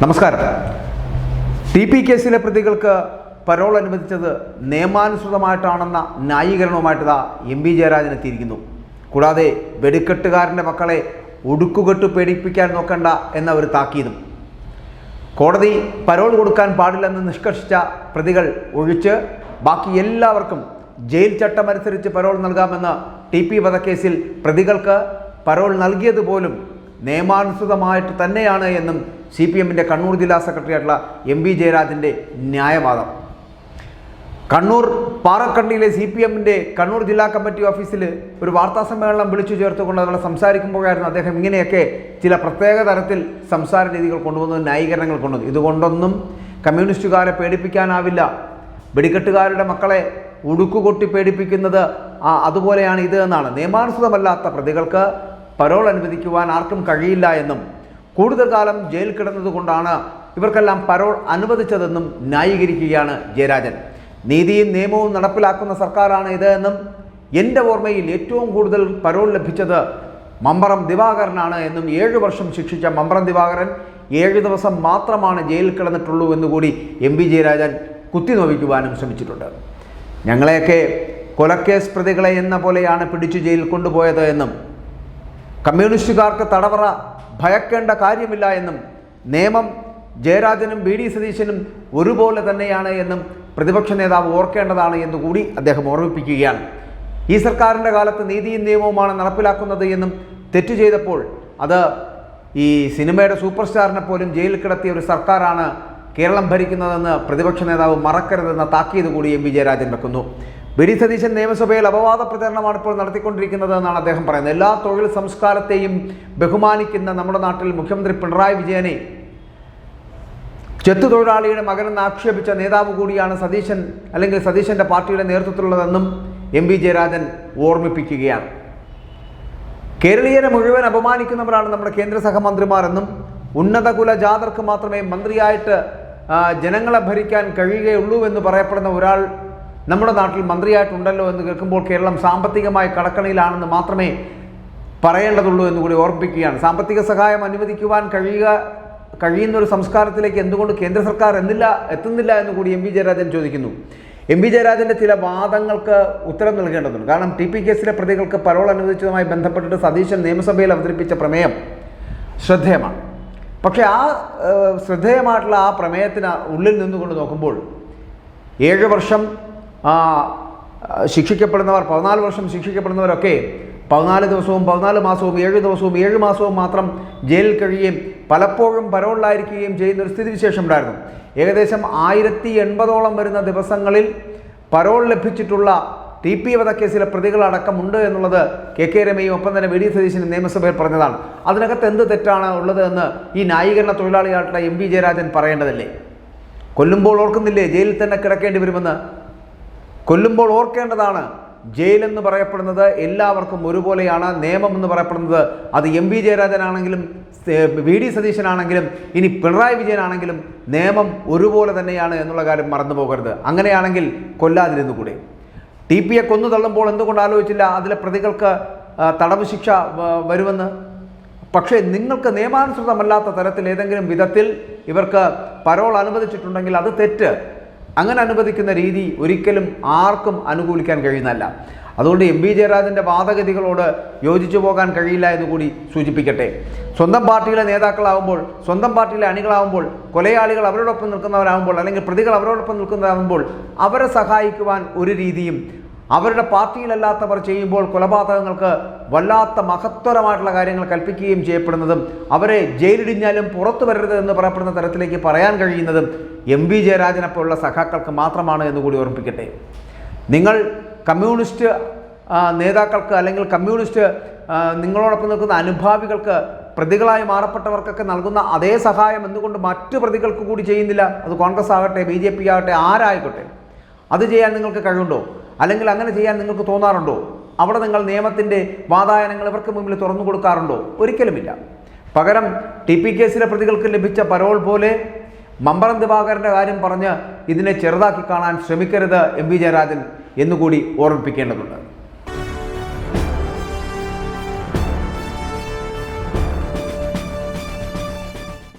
നമസ്കാരം. T P കേസിലെ പ്രതികൾക്ക് പരോൾ അനുവദിച്ചത് നിയമാനുസൃതമായിട്ടാണെന്ന ന്യായീകരണവുമായിട്ട് ഇതാ എം പി ജയരാജൻ എത്തിയിരിക്കുന്നു. കൂടാതെ വെടിക്കെട്ടുകാരന്റെ മക്കളെ ഒടുക്കുകെട്ട് പേടിപ്പിക്കാൻ നോക്കണ്ട എന്ന ഒരു താക്കീതും. കോടതി പരോൾ കൊടുക്കാൻ പാടില്ലെന്ന് നിഷ്കർഷിച്ച പ്രതികൾ ഒഴിച്ച് ബാക്കി എല്ലാവർക്കും ജയിൽ ചട്ടമനുസരിച്ച് പരോൾ നൽകാമെന്ന് ടി പി വധക്കേസിൽ പ്രതികൾക്ക് പരോൾ നൽകിയത് പോലും നിയമാനുസൃതമായിട്ട് തന്നെയാണ് എന്നും സി പി എമ്മിന്റെ കണ്ണൂർ ജില്ലാ സെക്രട്ടറി ആയിട്ടുള്ള എം വി ജയരാജന്റെ ന്യായവാദം. കണ്ണൂർ പാറക്കണ്ടിയിലെ സി പി എമ്മിന്റെ കണ്ണൂർ ജില്ലാ കമ്മിറ്റി ഓഫീസിൽ ഒരു വാർത്താ സമ്മേളനം വിളിച്ചു ചേർത്തുകൊണ്ട് അതുപോലെ സംസാരിക്കുമ്പോഴായിരുന്നു അദ്ദേഹം ഇങ്ങനെയൊക്കെ ചില പ്രത്യേക തരത്തിൽ സംസാര രീതികൾ കൊണ്ടുവന്നത് ന്യായീകരണങ്ങൾ കൊണ്ടുവന്നു. ഇതുകൊണ്ടൊന്നും കമ്മ്യൂണിസ്റ്റുകാരെ പേടിപ്പിക്കാനാവില്ല. വെടിക്കെട്ടുകാരുടെ മക്കളെ ഉടുക്കുകൊട്ടി പേടിപ്പിക്കുന്നത് അതുപോലെയാണ് ഇത് എന്നാണ്. നിയമാനുസൃതമല്ലാത്ത പ്രതികൾക്ക് പരോൾ അനുവദിക്കുവാൻ ആർക്കും കഴിയില്ല എന്നും കൂടുതൽ കാലം ജയിൽ കിടന്നതുകൊണ്ടാണ് ഇവർക്കെല്ലാം പരോൾ അനുവദിച്ചതെന്നും ന്യായീകരിക്കുകയാണ് ജയരാജൻ. നീതിയും നിയമവും നടപ്പിലാക്കുന്ന സർക്കാരാണ് ഇത് എന്നും എന്റെ ഓർമ്മയിൽ ഏറ്റവും കൂടുതൽ പരോൾ ലഭിച്ചത് മമ്പറം ദിവാകരനാണ് എന്നും ഏഴ് വർഷം ശിക്ഷിച്ച മമ്പറം ദിവാകരൻ ഏഴ് ദിവസം മാത്രമാണ് ജയിലിൽ കിടന്നിട്ടുള്ളൂ എന്നുകൂടി എം വി ജയരാജൻ കുത്തിനോവിക്കുവാനും ശ്രമിച്ചിട്ടുണ്ട്. ഞങ്ങളെയൊക്കെ കൊലക്കേസ് പ്രതികളെ എന്ന പോലെയാണ് പിടിച്ചു ജയിലിൽ കൊണ്ടുപോയത് എന്നും കമ്മ്യൂണിസ്റ്റുകാർക്ക് തടവറ ഭയക്കേണ്ട കാര്യമില്ല എന്നും നിയമം ജയരാജനും ബി ഡി സതീശനും ഒരുപോലെ തന്നെയാണ് എന്നും പ്രതിപക്ഷ നേതാവ് ഓർക്കേണ്ടതാണ് എന്നുകൂടി അദ്ദേഹം ഓർമ്മിപ്പിക്കുകയാണ്. ഈ സർക്കാരിന്റെ കാലത്ത് നീതിയും നിയമവുമാണ് നടപ്പിലാക്കുന്നത് എന്നും തെറ്റു ചെയ്തപ്പോൾ അത് ഈ സിനിമയുടെ സൂപ്പർ സ്റ്റാറിനെ പോലും ജയിലിൽ കിടത്തിയ ഒരു സർക്കാരാണ് കേരളം ഭരിക്കുന്നതെന്ന് പ്രതിപക്ഷ നേതാവ് മറക്കരുതെന്ന താക്കീത് കൂടി എം വി ജയരാജൻ വെക്കുന്നു. ഡി സതീശൻ നിയമസഭയിൽ അപവാദ പ്രചരണമാണ് ഇപ്പോൾ നടത്തിക്കൊണ്ടിരിക്കുന്നത് എന്നാണ് അദ്ദേഹം പറയുന്നത്. എല്ലാ തൊഴിൽ സംസ്കാരത്തെയും ബഹുമാനിക്കുന്ന നമ്മുടെ നാട്ടിൽ മുഖ്യമന്ത്രി പിണറായി വിജയനെ ചെത്തു തൊഴിലാളിയുടെ മകനെന്ന് ആക്ഷേപിച്ച നേതാവ് കൂടിയാണ് സതീശൻ അല്ലെങ്കിൽ സതീശന്റെ പാർട്ടിയുടെ നേതൃത്വത്തിലുള്ളതെന്നും എം വി ജയരാജൻ ഓർമ്മിപ്പിക്കുകയാണ്. കേരളീയരെ മുഴുവൻ അപമാനിക്കുന്നവരാണ് നമ്മുടെ കേന്ദ്ര സഹമന്ത്രിമാരെന്നും ഉന്നത കുല ജാതർക്ക് മാത്രമേ മന്ത്രിയായിട്ട് ജനങ്ങളെ ഭരിക്കാൻ കഴിയുകയുള്ളൂ എന്ന് പറയപ്പെടുന്ന ഒരാൾ നമ്മുടെ നാട്ടിൽ മന്ത്രിയായിട്ടുണ്ടല്ലോ എന്ന് കേൾക്കുമ്പോൾ കേരളം സാമ്പത്തികമായി കടക്കണിയിലാണെന്ന് മാത്രമേ പറയേണ്ടതുള്ളൂ എന്ന് കൂടി ഓർമ്മിപ്പിക്കുകയാണ്. സാമ്പത്തിക സഹായം അനുവദിക്കുവാൻ കഴിയുക കഴിയുന്ന ഒരു സംസ്കാരത്തിലേക്ക് എന്തുകൊണ്ട് കേന്ദ്ര സർക്കാർ എന്നില്ല എത്തുന്നില്ല എന്ന് കൂടി എം വി ജയരാജൻ ചോദിക്കുന്നു. എം വി ജയരാജന്റെ ചില വാദങ്ങൾക്ക് ഉത്തരം നൽകേണ്ടതുണ്ട്. കാരണം ടി പി കേസിലെ പ്രതികൾക്ക് പരോൾ അനുവദിച്ചതുമായി ബന്ധപ്പെട്ടിട്ട് സതീശൻ നിയമസഭയിൽ അവതരിപ്പിച്ച പ്രമേയം ശ്രദ്ധേയമാണ്. പക്ഷേ ആ ശ്രദ്ധേയമായിട്ടുള്ള ആ പ്രമേയത്തിന് ഉള്ളിൽ നിന്നുകൊണ്ട് നോക്കുമ്പോൾ ഏഴ് വർഷം ആ, ശിക്ഷിക്കപ്പെടുന്നവർ പതിനാല് വർഷം ശിക്ഷിക്കപ്പെടുന്നവരൊക്കെ പതിനാല് ദിവസവും പതിനാല് മാസവും ഏഴ് ദിവസവും ഏഴ് മാസവും മാത്രം ജയിലിൽ കഴിയുകയും പലപ്പോഴും പരോളിലായിരിക്കുകയും ചെയ്യുന്ന ഒരു സ്ഥിതിവിശേഷം ഉണ്ടായിരുന്നു. ഏകദേശം ആയിരത്തി എൺപതോളം വരുന്ന ദിവസങ്ങളിൽ പരോൾ ലഭിച്ചിട്ടുള്ള ടി പി വധക്കേസിലെ പ്രതികളടക്കമുണ്ട് എന്നുള്ളത് കെ കെ രമയും ഒപ്പം തന്നെ വി ഡി സതീശനും നിയമസഭയിൽ പറഞ്ഞതാണ്. അതിനകത്ത് എന്ത് തെറ്റാണ് ഉള്ളത് എന്ന് ഈ ന്യായീകരണ തൊഴിലാളിയായിട്ടുള്ള എം വി ജയരാജൻ പറയേണ്ടതല്ലേ? കൊല്ലുമ്പോൾ ഓർക്കുന്നില്ലേ? ജയിലിൽ തന്നെ കിടക്കേണ്ടി വരുമെന്ന്? കൊല്ലുമ്പോൾ ഓർക്കേണ്ടതാണ് ജയിലെന്ന് പറയപ്പെടുന്നത് എല്ലാവർക്കും ഒരുപോലെയാണ് നിയമം എന്ന് പറയപ്പെടുന്നത്. അത് എം വി ജയരാജനാണെങ്കിലും വി ഡി സതീശനാണെങ്കിലും ഇനി പിണറായി വിജയനാണെങ്കിലും നിയമം ഒരുപോലെ തന്നെയാണ് എന്നുള്ള കാര്യം മറന്നു പോകരുത്. അങ്ങനെയാണെങ്കിൽ കൊല്ലാതിരുന്നു കൂടെ. ടി പിയെ കൊന്നു തള്ളുമ്പോൾ എന്തുകൊണ്ട് ആലോചിച്ചില്ല? അതിലെ പ്രതികൾക്ക് തടവ് ശിക്ഷ വരുമെന്ന്? പക്ഷേ നിങ്ങൾക്ക് നിയമാനുസൃതമല്ലാത്ത തരത്തിൽ ഏതെങ്കിലും വിധത്തിൽ ഇവർക്ക് പരോൾ അനുവദിച്ചിട്ടുണ്ടെങ്കിൽ അത് തെറ്റ്. അങ്ങനെ അനുവദിക്കുന്ന രീതി ഒരിക്കലും ആർക്കും അനുകൂലിക്കാൻ കഴിയുന്നതല്ല. അതുകൊണ്ട് എം വി ജയരാജന്റെ വാദഗതികളോട് യോജിച്ചു പോകാൻ കഴിയില്ല എന്ന് കൂടി സൂചിപ്പിക്കട്ടെ. സ്വന്തം പാർട്ടിയിലെ നേതാക്കളാവുമ്പോൾ സ്വന്തം പാർട്ടിയിലെ അണികളാവുമ്പോൾ കൊലയാളികൾ അവരോടൊപ്പം നിൽക്കുന്നവരാകുമ്പോൾ അല്ലെങ്കിൽ പ്രതികൾ അവരോടൊപ്പം നിൽക്കുന്നവരാകുമ്പോൾ അവരെ സഹായിക്കുവാൻ ഒരു രീതിയും അവരുടെ പാർട്ടിയിലല്ലാത്തവർ ചെയ്യുമ്പോൾ കൊലപാതകങ്ങൾക്ക് വല്ലാത്ത മഹത്വരമായിട്ടുള്ള കാര്യങ്ങൾ കൽപ്പിക്കുകയും ചെയ്യപ്പെടുന്നതും അവരെ ജയിലിടിഞ്ഞാലും പുറത്തു വരരുത് എന്ന് പറയപ്പെടുന്ന തരത്തിലേക്ക് പറയാൻ കഴിയുന്നതും എം വി ജയരാജനെ പോലുള്ള സഖാക്കൾക്ക് മാത്രമാണ് എന്ന് കൂടി ഓർമ്മിപ്പിക്കട്ടെ. നിങ്ങൾ കമ്മ്യൂണിസ്റ്റ് നേതാക്കൾക്ക് അല്ലെങ്കിൽ കമ്മ്യൂണിസ്റ്റ് നിങ്ങളോടൊപ്പം നിൽക്കുന്ന അനുഭാവികൾക്ക് പ്രതികളായി മാറപ്പെട്ടവർക്കൊക്കെ നൽകുന്ന അതേ സഹായം എന്തുകൊണ്ട് മറ്റു പ്രതികൾക്ക് കൂടി ചെയ്യുന്നില്ല? അത് കോൺഗ്രസ് ആകട്ടെ ബി ജെ പി ആകട്ടെ ആരായിക്കോട്ടെ? അത് ചെയ്യാൻ നിങ്ങൾക്ക് കഴിവുണ്ടോ? അല്ലെങ്കിൽ അങ്ങനെ ചെയ്യാൻ നിങ്ങൾക്ക് തോന്നാറുണ്ടോ? അവിടെ നിങ്ങൾ നിയമത്തിന്റെ വാതായനങ്ങൾ ഇവർക്ക് മുമ്പിൽ തുറന്നു കൊടുക്കാറുണ്ടോ? ഒരിക്കലുമില്ല. പകരം ടി പി കേസിലെ പ്രതികൾക്ക് ലഭിച്ച പരോൾ പോലെ മമ്പറം ദിവാകരന്റെ കാര്യം പറഞ്ഞ് ഇതിനെ ചെറുതാക്കി കാണാൻ ശ്രമിക്കരുത് എം വി ജയരാജൻ എന്നുകൂടി ഓർമ്മിപ്പിക്കേണ്ടതുണ്ട്.